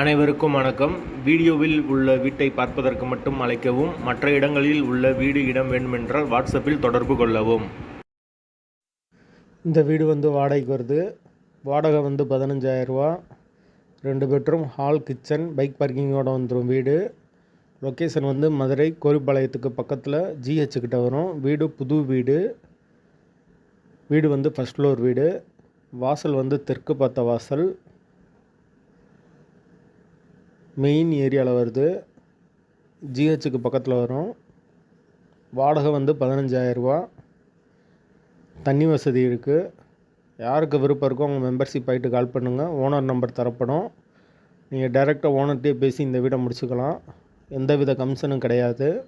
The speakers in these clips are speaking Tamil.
அனைவருக்கும் வணக்கம். வீடியோவில் உள்ள வீட்டை பார்ப்பதற்கு மட்டும் அழைக்கவும் மற்ற இடங்களில் உள்ள வீடு இடம் வேண்டுமென்றால் வாட்ஸ்அப்பில் தொடர்பு கொள்ளவும். இந்த வீடு வந்து வாடகைக்கு வருது. வாடகை வந்து பதினஞ்சாயிரரூவா ரெண்டு பெட்ரூம் ஹால் கிச்சன் பைக் பார்க்கிங்கோட வந்துடும் வீடு. லொக்கேஷன் வந்து மதுரை கோரிப்பாளையத்துக்கு பக்கத்தில் ஜிஹெச் கிட்ட வரும். வீடு புது வீடு. வீடு வந்து ஃபஸ்ட் ஃப்ளோர் வீடு. வாசல் வந்து தெற்கு பார்த்த வாசல். மெயின் ஏரியாவில் வருது. ஜிஹெச்சுக்கு பக்கத்தில் வரும். வாடகை வந்து பதினஞ்சாயிரரூபா. தண்ணி வசதி இருக்குது யாருக்கு விருப்பம் இருக்கோ அவங்க மெம்பர்ஷிப் ஆகிட்டு கால் பண்ணுங்கள் ஓனர் நம்பர் தரப்படும். நீங்கள் டைரெக்டாக ஓனர்கிட்டே பேசி இந்த வீடை முடிச்சுக்கலாம். எந்த வித கமிஷனும் கிடையாது.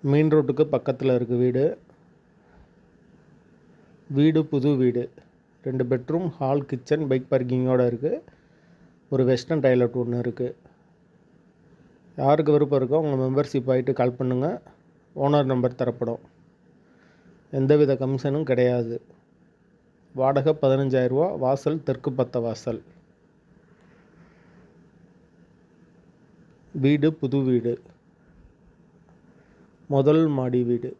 மெயின் ரோட்டுக்கு பக்கத்தில் இருக்குது வீடு. வீடு புது வீடு. ரெண்டு பெட்ரூம் ஹால் கிச்சன் பைக் பார்க்கிங்கோடு இருக்குது ஒரு வெஸ்டர்ன் டாய்லெட் ஒன்று இருக்குது யாருக்கு விருப்பம் இருக்கோ உங்கள் மெம்பர்ஷிப் ஆகிட்டு கால் பண்ணுங்கள் ஓனர் நம்பர் தரப்படும். எந்தவித கமிஷனும் கிடையாது. வாடகை பதினஞ்சாயிரரூவா வாசல் தெற்கு பத்த வாசல். வீடு புது வீடு. முதல் மாடி வீடு.